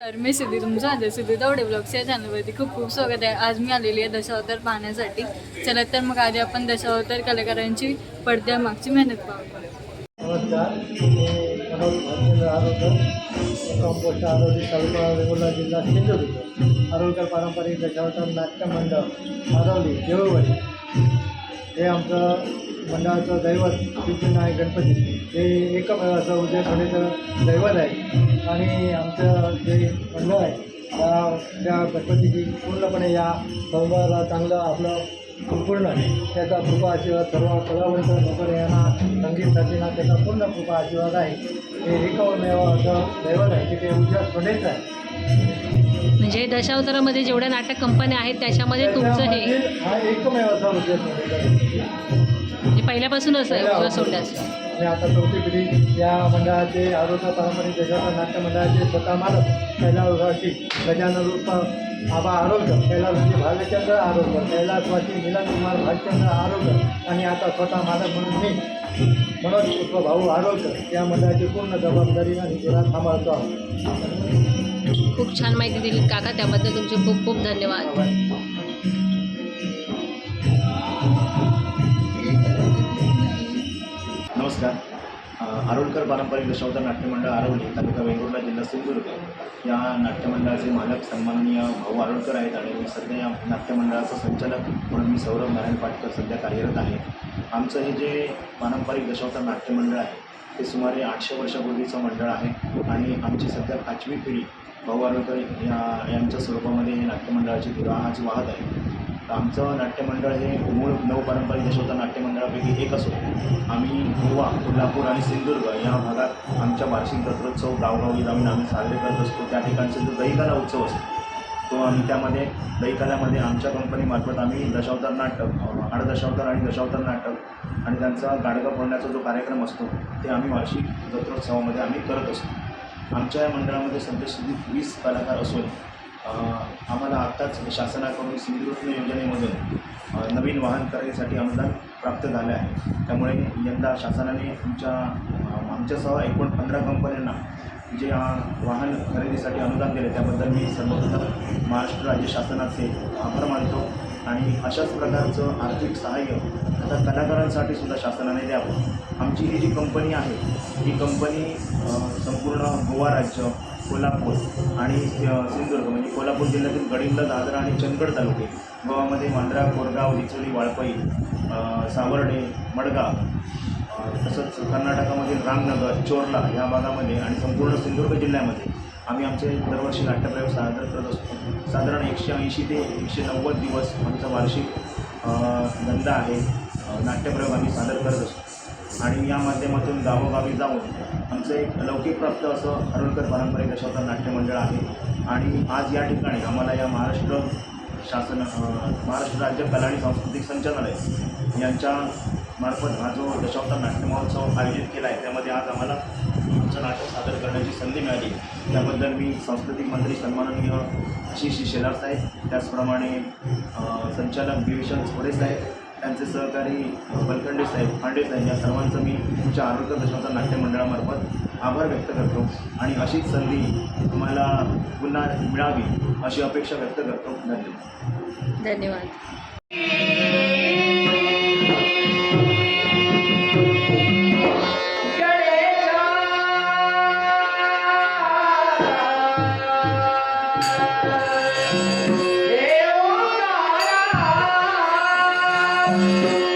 तर मी सिद्धी तुमचं माझं सिद्धी दवडे ब्लॉग्स या चॅनलवरती खूप खूप स्वागत आहे. आज मी आलेली आहे दशावतार पाहण्यासाठी. चला तर मग आधी आपण दशावतार कलाकारांची पडद्यामागची मेहनत पाहू. नमस्कार मी आरोग्य तालुका वेंगुर्ला जिल्हा सिंधुदुर्ग आरोग्य पारंपरिक दशावतार नाट्य मंडळ आरवली देऊळवाडी हे आमचं मंडळाचं दैवत सिद्धिविनायक गणपती. हे एकमेव असं उदय थोडेचं दैवत आहे. आणि आमचं जे मंडळ आहे त्या त्या गणपतीची पूर्णपणे या संघाला चांगलं आपलं संपूर्ण त्याचा कृपा आशीर्वाद सर्व कलावंत लोक यांना संगीत साथीना त्याचा पूर्ण कृपा आशीर्वाद आहे. हे एकमेव असं दैवत आहे की ते उद्या थोडेच आहे. म्हणजे दशावतारामध्ये जेवढ्या नाटक कंपन्या आहेत त्याच्यामध्ये तुमचं हे हा एकमेव असा म्हणजे पहिल्यापासूनच आहे उजवा सोंड्यास आणि आता चौथी पिढी या मंडळाचे आरोग्य पारंपरिक नाट्य मंडळाचे स्वतः मालक कैलास वाशी गजानन रूप आबा आरोग्य कैलास वाशी भालचंद्र आरोग्य कैलास वाशी मिलन कुमार भालचंद्र आरोग्य आणि आता स्वतः मालक म्हणून मी मनोज पुष्प भाऊ आरोग्य या मंडळाची पूर्ण जबाबदारी आणि जिरा सांभाळतो आहोत. खूप छान माहिती दिली. काका त्याबद्दल तुमचे खूप खूप धन्यवाद. नमस्कार. आरोलकर पारंपरिक दशावतार नाट्यमंडळ आरवली तालुका वेंगुर्ला जिल्हा सिंधुदुर्ग. या नाट्यमंडळाचे मालक सन्माननीय भाऊ आरोलकर आहेत आणि मी सध्या या नाट्यमंडळाचा संचालक म्हणून मी सौरभ नारायण पाटकर सध्या कार्यरत आहे. आमचं हे जे पारंपरिक दशावतार नाट्यमंडळ आहे ते सुमारे आठशे वर्षापूर्वीचं मंडळ आहे आणि आमची सध्या पाचवी पिढी भाऊ आरोलकर या यांच्या स्वरूपामध्ये हे नाट्यमंडळाची धुरा आज वाहत आहे. आमचं नाट्यमंडळ हे मूळ नवपारंपरिक यशोदा नाट्यमंडळापैकी एक असून आम्ही गोवा कोल्हापूर आणि सिंधुदुर्ग या भागात आमच्या वार्षिक जत्रोत्सव गावगावी जाऊन आम्ही साजरे करत असतो. त्या ठिकाणचा जो दहीकाला उत्सव असतो तो आम्ही त्यामध्ये दहीकाल्यामध्ये आमच्या कंपनीमार्फत आम्ही दशावतार नाटक आडदशावतार आणि दशावतार नाटक आणि त्यांचा गाडगा फोडण्याचा जो कार्यक्रम असतो ते आम्ही वार्षिक जत्रोत्सवामध्ये आम्ही करत असतो. आमच्या या मंडळामध्ये सध्या वीस कलाकार असून आम्हाला आत्ताच म्हणजे शासनाकडून सिंधुदुर्ग योजनेमधून नवीन वाहन खरेदीसाठी अनुदान प्राप्त झाले आहे. त्यामुळे यंदा शासनाने आमच्या आमच्यासह एकूण पंधरा कंपन्यांना जे वाहन खरेदीसाठी अनुदान दिले त्याबद्दल मी सर्वप्रथम महाराष्ट्र राज्य शासनाचे आभार मानतो आणि अशाच प्रकारचं आर्थिक सहाय्य आता कलाकारांसाठी सुद्धा शासनाने द्यावं. आमची ही जी कंपनी आहे ही कंपनी संपूर्ण गोवा राज्य कोल्हापूर आणि सिंधुदुर्ग म्हणजे कोल्हापूर जिल्ह्यातील गडिंदा दादरा आणि चंदगड तालुके गोवामध्ये मांद्रा कोरगाव विचोली वाळपई सावर्डे मडगाव तसंच कर्नाटकामधील रामनगर चोरला या भागामध्ये आणि संपूर्ण सिंधुदुर्ग जिल्ह्यामध्ये आम्ही आमचे दरवर्षी नाट्यप्रयोग सादर करत असतो. साधारण एकशे ऐंशी ते एकशे नव्वद दिवस आमचा वार्षिक धंदा आहे. नाट्यप्रयोग आम्ही सादर करत असतो. आणि या माध्यमातून गावोगावी जाऊन आमचं एक लौकिकप्राप्त असं अरुणकर पारंपरिक दशावतार नाट्यमंडळ आहे. आणि आज या ठिकाणी आम्हाला या महाराष्ट्र शासन महाराष्ट्र राज्य कला आणि सांस्कृतिक संचालनालय यांच्या मार्फत हा जो दशावतार नाट्य महोत्सव आयोजित केला आहे त्यामध्ये आज आम्हाला आमचं नाटक सादर करण्याची संधी मिळाली. त्याबद्दल मी सांस्कृतिक मंत्री सन्माननीय आशिष शेलार साहेब त्याचप्रमाणे संचालक विभीषण झोडे साहेब त्यांचे सहकारी बलकंडे साहेब पांडे साहेब या सर्वांचं मी तुमच्या आरोग्य दशावतार नाट्य मंडळामार्फत आभार व्यक्त करतो आणि अशीच संधी तुम्हाला पुन्हा मिळावी अशी अपेक्षा व्यक्त करतो. धन्यवाद. धन्यवाद. Música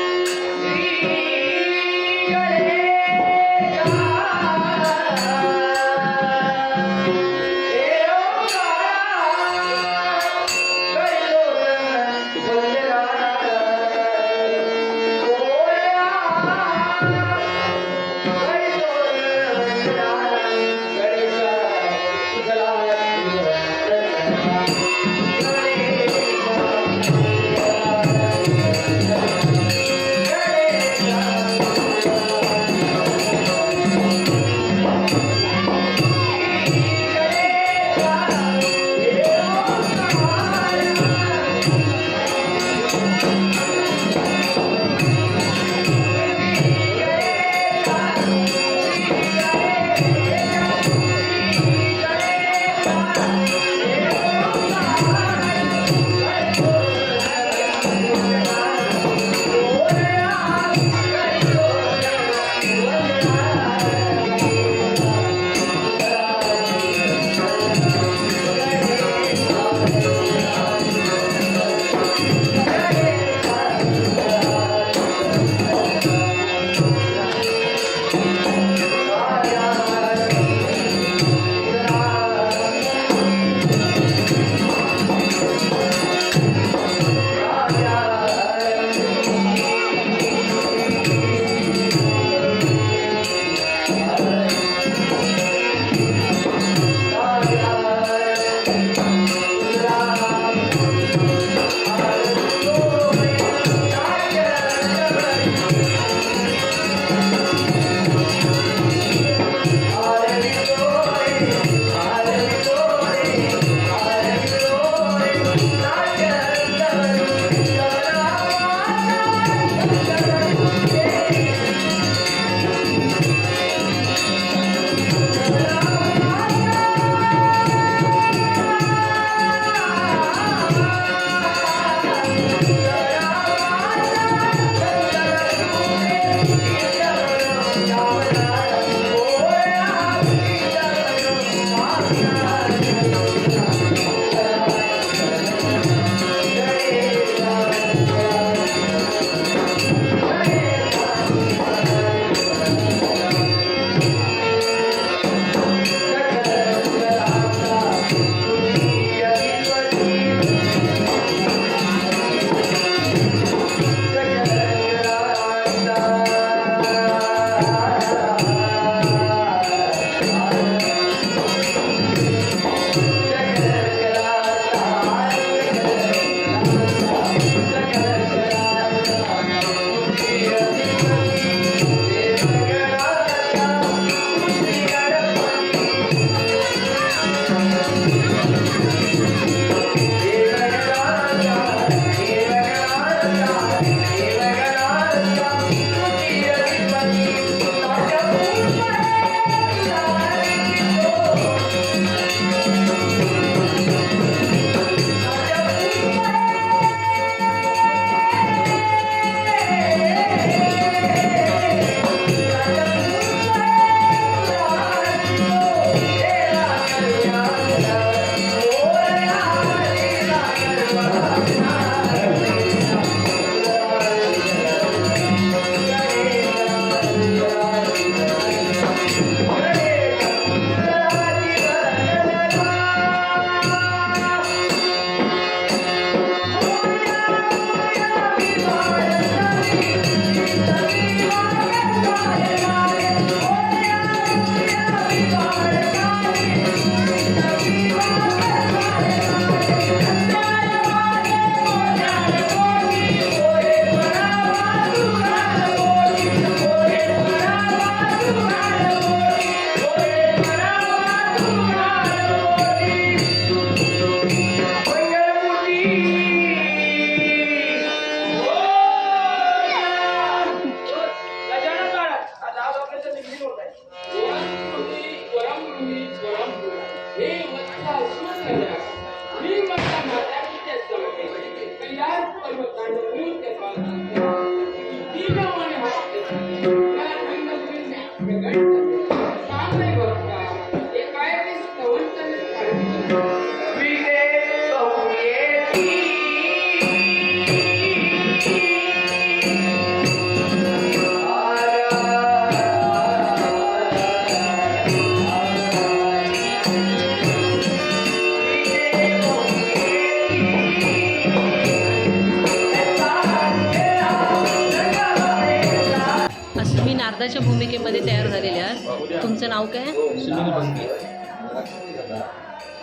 तुमचं नाव काय? सुनील बंगे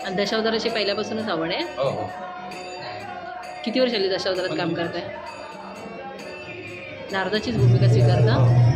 आणि दशावताराची पहिल्यापासूनच आवड आहे? हो हो. किती वर्ष झाली दशावतारात काम करताय? नारदाचीच भूमिका स्वीकारता?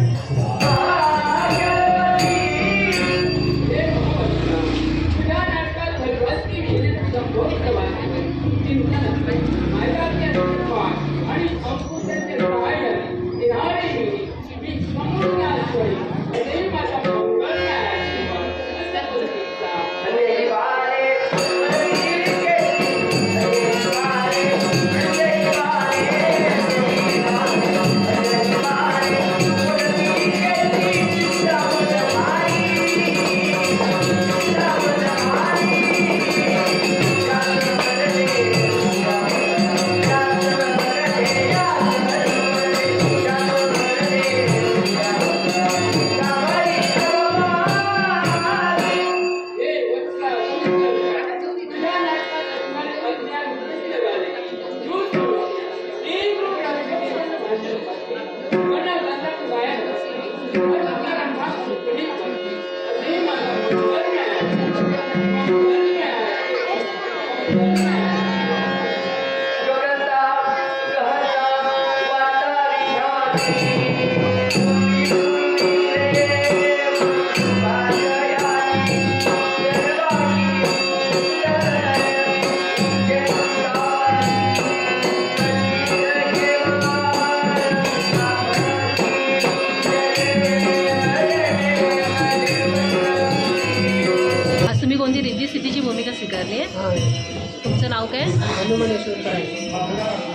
आहे. तुमचं नाव काय? हनुमान यशवंत राणे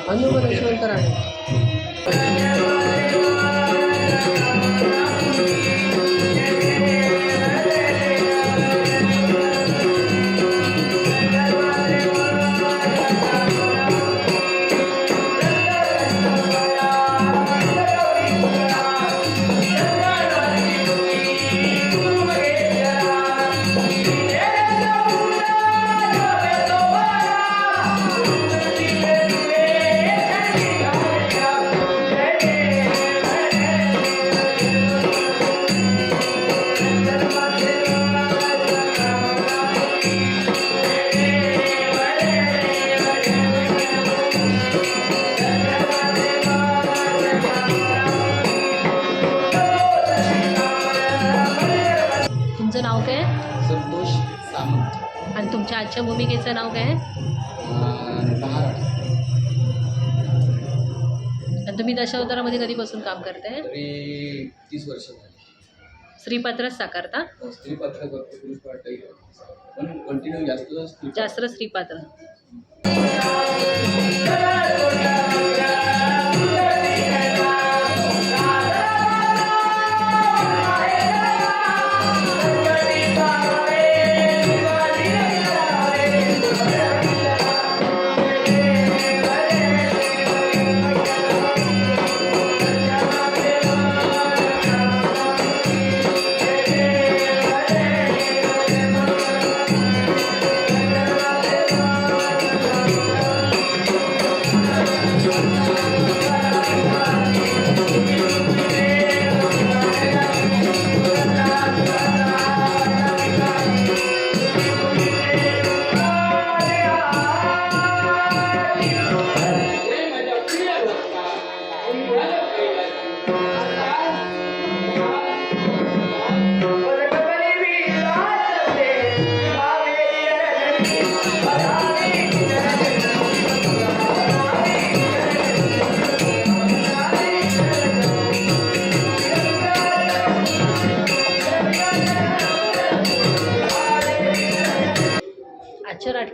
हनुमान यशवंत राणे आणि तुमच्या आजच्या भूमिकेचं नाव काय? आणि तुम्ही दशावतारामध्ये कधीपासून काम करताय? तीस वर्ष झाली. श्रीपात्रच साकारता? स्त्री पात्र करतो पुरुष पात्रही करतो पण कंटिन्यू जास्त स्त्री जास्त श्रीपात्र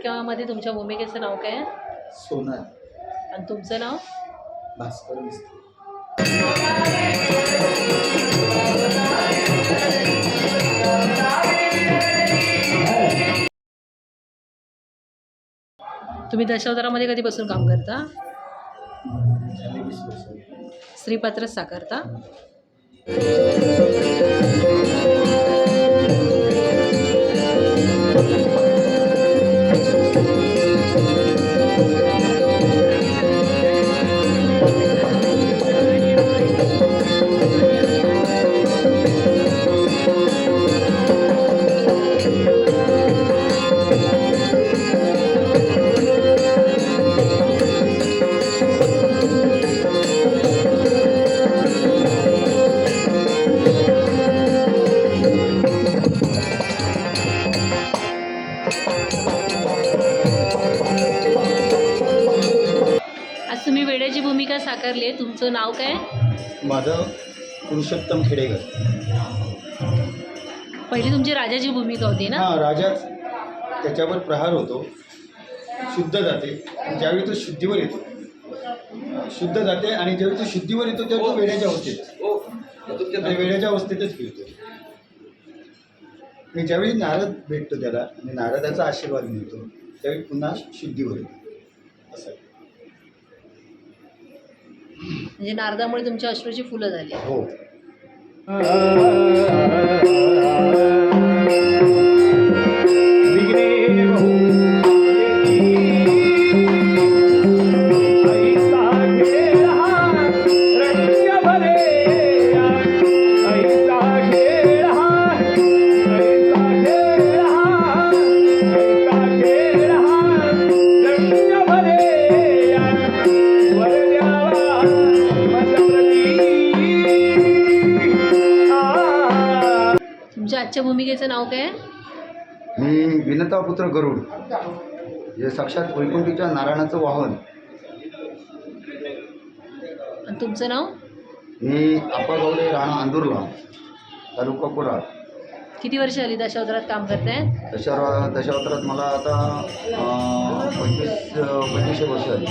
नाटकामध्ये तुमच्या भूमिकेचं नाव काय आहे? सोनार. आणि तुमचं नाव? भास्कर मिस्त्री. तुम्ही दशावतारामध्ये कधीपासून काम करता? स्त्रीपात्रच साकारता? नाव काय? माझं पुरुषोत्तम खेडेकर. पहिली तुमची राजाची भूमिका होती ना? हा राजाच त्याच्यावर प्रहार होतो. शुद्ध जाते. आणि ज्यावेळी तो शुद्धीवर येतो. शुद्ध जाते आणि ज्यावेळी तो शुद्धीवर येतो त्यावेळी तो वेड्याच्या अवस्थेत. आणि वेड्याच्या अवस्थेतच फिरतो. आणि ज्यावेळी नारद भेटतो त्याला आणि नारदाचा आशीर्वाद मिळतो त्यावेळी पुन्हा शुद्धीवर येतो. असं. आहे. म्हणजे नारदामुळे तुमच्या अश्रूची फुलं झाली हो आजच्या भूमिकेचं नाव काय? मी विनतापुत्र गरुड हे साक्षात वैकुंठीच्या नारायणाचं वाहन. आणि तुमचं नाव? मी आप्पा गावडे राणा अंदुरला तालुका कुराड किती वर्ष आली दशावतारात काम करताय? दशरा दशावतारात मला आता अं, पंचवीस पंचवीसशे वर्ष झाली.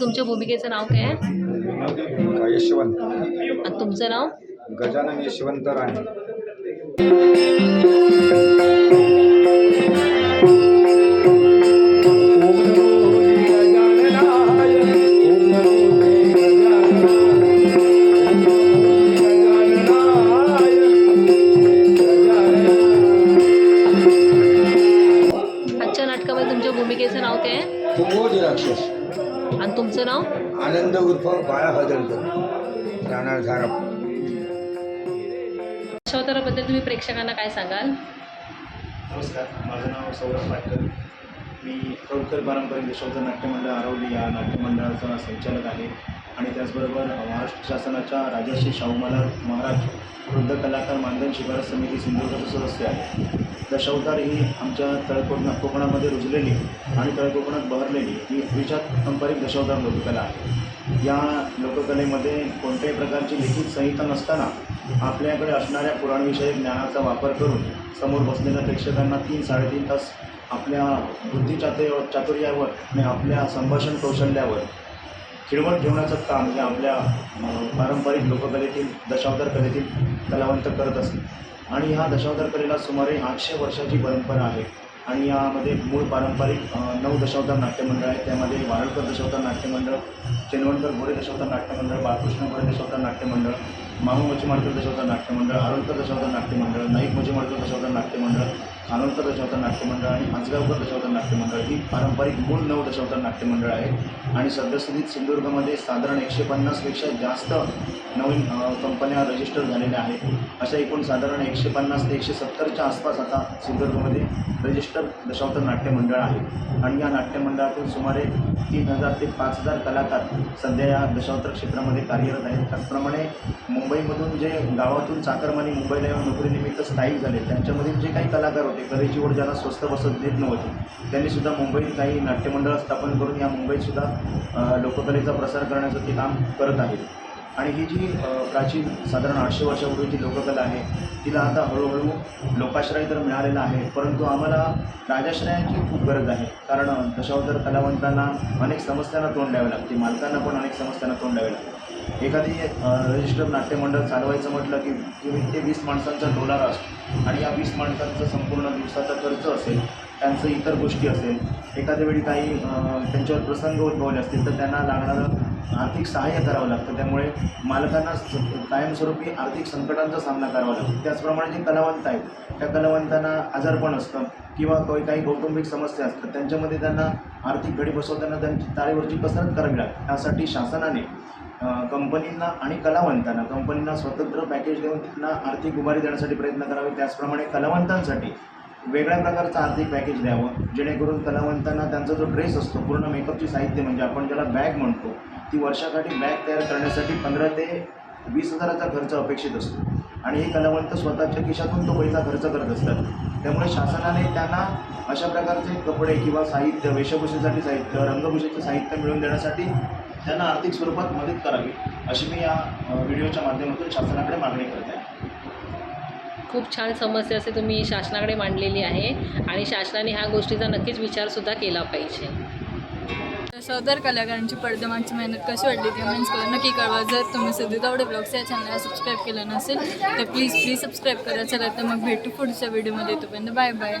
तुमच्या भूमिकेचं नाव काय आहे? यशवंत. आणि तुमचं नाव? गजानन यशवंत राणे आनंद उर्फ बाळा राहणार झाराप. दशावताराबद्दल तुम्ही प्रेक्षकांना काय सांगाल? नमस्कार माझं नाव सौरभ पाटकर. मी कौडकर पारंपरिक दशावतार नाट्यमंडळ आरवली या नाट्यमंडळाचा संचालक आहे आणि त्याचबरोबर महाराष्ट्र शासनाच्या राजर्षी शाहू महाराज महाराज वृद्ध कलाकार मानधन शिफारस समिती सिंधुदुर्ग सदस्य आहे. दशावतार ही आमच्या तळकोकणा कोकणामध्ये रुजलेली आणि तळकोकणात बहरलेली ही विचार पारंपरिक दशावतार लोककला आहे. या लोककलेमध्ये कोणत्याही प्रकारची लिखित संहिता नसताना आपल्याकडे असणाऱ्या पुराणविषयक ज्ञानाचा वापर करून समोर बसलेल्या प्रेक्षकांना तीन साडेतीन तास आपल्या बुद्धिचाते चातुर्यावर आणि आपल्या संभाषण कौशल्यावर खिळवण ठेवण्याचं काम हे आपल्या पारंपरिक लोककलेतील दशावतार कलेतील कलावंत करत असते. आणि ह्या दशावतार कलेला सुमारे आठशे वर्षाची परंपरा आहे. आणि यामध्ये मूळ पारंपरिक नऊ दशावतार नाट्यमंडळ आहे त्यामध्ये वारळकर दशावतार नाट्यमंडळ चेनवणकर गोरे दशावतार नाट्यमंडळ बाळकृष्ण गोरे दशावतार नाट्यमंडळ माहू मच्छीमारकर दशावतार नाट्यमंडळ आरोलकर दशावतार नाट्यमंडळ नाईक मच्छीमारकर दशावतार नाट्यमंडळ खानोलकर दशावतार नाट्यमंडळ आणि आजगावकर दशावतार नाट्यमंडळ ही पारंपरिक मूळ नऊ दशावतार नाट्यमंडळ आहे. आणि सद्यस्थितीत सिंधुदुर्गमध्ये साधारण एकशे पन्नासपेक्षा जास्त नवीन कंपन्या रजिस्टर झालेल्या आहेत. अशा एकूण साधारण एकशे पन्नास ते एकशे सत्तरच्या आसपास आता सिंधुदुर्गमध्ये रजिस्टर दशावतार नाट्यमंडळ आहे. आणि या नाट्यमंडळातून सुमारे तीन हजार ते पाच हजार कलाकार सध्या या दशावतार क्षेत्रामध्ये कार्यरत आहेत. त्याचप्रमाणे मुंबईमधून जे गावातून चाकरमानी मुंबईला येऊन नोकरीनिमित्त स्थायिक झाले त्यांच्यामधील जे काही कलाकार होते कलेची ओढ ज्यांना स्वस्त बसत देत नव्हती त्यांनी सुद्धा मुंबईत काही नाट्यमंडळ स्थापन करून या मुंबईत सुद्धा लोककलेचा प्रसार करण्याचं ते काम करत आहेत. आणि ही जी प्राचीन साधारण आठशे वर्षापूर्वीची लोककला आहे तिला आता हळूहळू लोकाश्रय तर मिळालेला आहे परंतु आम्हाला राजाश्रयाची खूप गरज आहे. कारण दशावतार कलावंतांना अनेक समस्यांना तोंड द्यावे लागते मालकांना पण अनेक समस्यांना तोंड द्यावे लागते. एखादी रजिस्टर नाट्यमंडळ चालवायचं म्हटलं की तुम्ही ते वीस माणसांचा डोलारा असतो. आणि या वीस माणसांचा संपूर्ण दिवसाचा खर्च असेल त्यांचं इतर गोष्टी असेल एखाद्या वेळी काही त्यांच्यावर प्रसंग उद्भवले असतील तर त्यांना लागणारं आर्थिक सहाय्य करावं लागतं. त्यामुळे मालकांना कायमस्वरूपी आर्थिक संकटांचा सामना करावा लागतो. त्याचप्रमाणे जे कलावंत आहेत त्या कलावंतांना आजारपण असतं किंवा काही काही कौटुंबिक समस्या असतात त्यांच्यामध्ये त्यांना आर्थिक घडी बसवताना त्यांची ताळेवरची कसरत करावी लागते. त्यासाठी शासनाने कंपनींना आणि कलावंतांना कंपनींना स्वतंत्र पॅकेज देऊन त्यांना आर्थिक उभारी देण्यासाठी प्रयत्न करावे. त्याचप्रमाणे कलावंतांसाठी वेगळ्या प्रकारचं आर्थिक पॅकेज द्यावं. जेणेकरून कलावंतांना त्यांचा जो ड्रेस असतो पूर्ण मेकअपची साहित्य म्हणजे आपण ज्याला बॅग म्हणतो ती वर्षाकाठी बॅग तयार करण्यासाठी पंधरा ते वीस हजाराचा खर्च अपेक्षित असतो. आणि हे कलावंत स्वतःच्या खिशातून तो पैसा खर्च करत असतात. त्यामुळे शासनाने त्यांना अशा प्रकारचे कपडे किंवा साहित्य वेशभूषेसाठी साहित्य रंगभूषेचे साहित्य मिळवून देण्यासाठी त्यांना आर्थिक स्वरूपात मदत करावी अशी मी या व्हिडिओच्या माध्यमातून शासनाकडे मागणी करत आहे. खूप छान समस्या असे तुम्ही शासनाकडे मांडलेली आहे आणि शासनाने ह्या गोष्टीचा नक्कीच विचारसुद्धा केला पाहिजे. दशावतार कलाकारांची पडद्यामागची मेहनत कशी वाटली ती कमेंट्स करून नक्की कळवा. जर तुम्ही सध्या तेवढे ब्लॉग्स या चॅनलला सबस्क्राईब केलं नसेल तर प्लीज प्लीज सबस्क्राईब करा. चला तर मग भेटू पुढच्या व्हिडिओमध्ये तोपर्यंत बाय बाय